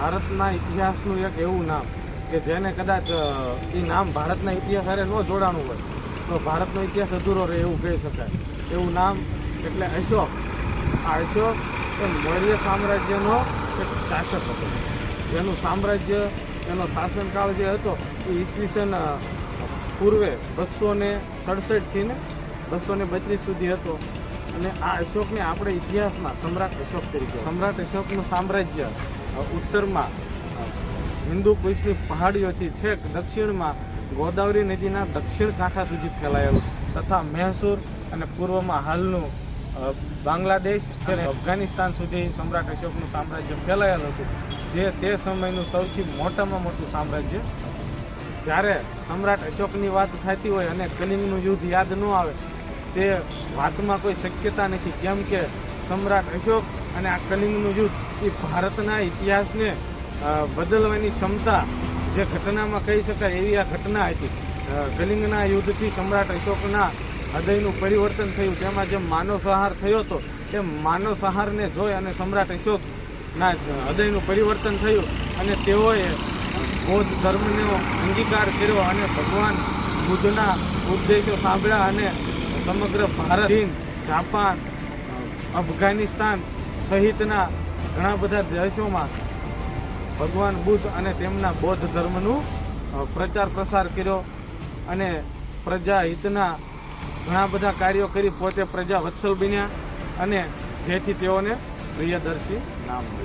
ભારતના ઇતિહાસનું એક એવું નામ કે જેને કદાચ એ નામ ભારતના ઇતિહાસ હારે ન જોડાણું હોય, તો ભારતનો ઇતિહાસ અધૂરો રહે એવું કહી શકાય. એવું નામ એટલે અશોક. આ અશોક એ મૌર્ય સામ્રાજ્યનો એક શાસક હતો. જેનું સામ્રાજ્ય, એનો શાસનકાળ જે હતો, એ ઈસવીસન પૂર્વે બસો ને સડસઠથી ને બસો ને બત્રીસ સુધી હતો. અને આ અશોકને આપણે ઇતિહાસમાં સમ્રાટ અશોક તરીકે સમ્રાટ અશોકનું સામ્રાજ્ય ઉત્તરમાં હિન્દુ કુશની પહાડીઓથી છેક દક્ષિણમાં ગોદાવરી નદીના દક્ષિણ કાંઠા સુધી ફેલાયેલું તથા મૈસૂર અને પૂર્વમાં હાલનું બાંગ્લાદેશ અને અફઘાનિસ્તાન સુધી સમ્રાટ અશોકનું સામ્રાજ્ય ફેલાયેલું હતું, જે તે સમયનું સૌથી મોટામાં મોટું સામ્રાજ્ય જ્યારે સમ્રાટ અશોકની વાત થતી હોય અને કલિંગનું યુદ્ધ યાદ ન આવે, તે વાતમાં કોઈ શક્યતા નથી, કેમ કે સમ્રાટ અશોક અને આ કલિંગનું યુદ્ધ એ ભારતના ઇતિહાસને બદલવાની ક્ષમતા જે ઘટનામાં કહી શકાય એવી આ ઘટના હતી. કલિંગના યુદ્ધથી સમ્રાટ અશોકના હૃદયનું પરિવર્તન થયું. તેમાં જે માનવ સંહાર થયો હતો, તે માનવ સંહારને જોઈ અને સમ્રાટ અશોકના હૃદયનું પરિવર્તન થયું અને તેઓએ બૌદ્ધ ધર્મનો અંગીકાર કર્યો અને ભગવાન બુદ્ધના ઉપદેશો સાંભળ્યા અને સમગ્ર ભારત, ચીન, જાપાન, અફઘાનિસ્તાન સહિતના ઘણા બધા દેશોમાં ભગવાન બુદ્ધ અને તેમના બૌદ્ધ ધર્મનું પ્રચાર પ્રસાર કર્યો અને પ્રજા હિતના ઘણા બધા કાર્યો કરી પોતે પ્રજા વત્સલ બન્યા અને જેથી તેઓને પ્રિયદર્શી નામ મળ્યું.